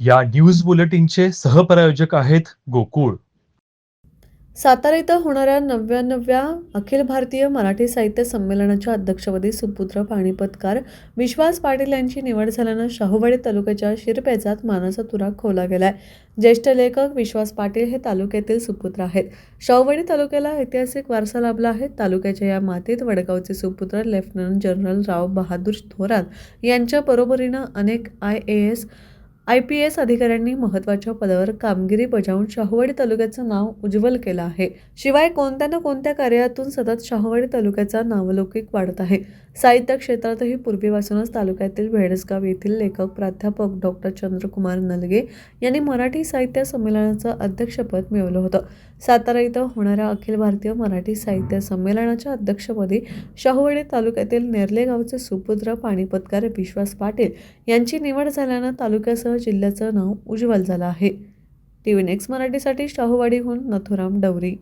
या न्यूज बुलेटिनचे सहप्रायोजक आहेत गोकुळ. सातारा इथं होणाऱ्या नव्याण्णव्या अखिल भारतीय मराठी साहित्य संमेलनाच्या अध्यक्षपदी सुपुत्र पाणीपतकार विश्वास पाटील यांची निवड झाल्यानं शाहूवाडी तालुक्याच्या शिरपेचात मानाचा तुरा खोला गेलाय. ज्येष्ठ लेखक विश्वास पाटील हे तालुक्यातील सुपुत्र आहेत. शाहूवाडी तालुक्याला ऐतिहासिक वारसा लाभला आहे. तालुक्याच्या या मातीत वडगावचे सुपुत्र लेफ्टनंट जनरल राव बहादूर थोरात यांच्या बरोबरीनं अनेक I A S I P S अधिकाऱ्यांनी महत्त्वाच्या पदावर कामगिरी बजावून शाहूवाडी तालुक्याचं नाव उज्ज्वल केलं आहे. शिवाय कोणत्या ना कोणत्या कार्यातून सतत शाहूवाडी तालुक्याचा नावलौकिक वाढत आहे. साहित्य क्षेत्रातही पूर्वीपासूनच तालुक्यातील भेडसगाव येथील लेखक प्राध्यापक डॉक्टर चंद्रकुमार नलगे यांनी मराठी साहित्य संमेलनाचं अध्यक्षपद मिळवलं होतं. सातारा इथं होणाऱ्या अखिल भारतीय मराठी साहित्य संमेलनाच्या अध्यक्षपदी शाहूवाडी तालुक्यातील नेरले गावचे सुपुत्र पाणीपतकार विश्वास पाटील यांची निवड झाल्यानं तालुक्यासह जिल्ह्याचं नाव उज्ज्वल झालं आहे. टी व्ही नेक्स्ट मराठीसाठी शाहूवाडीहून नथुराम डवरी.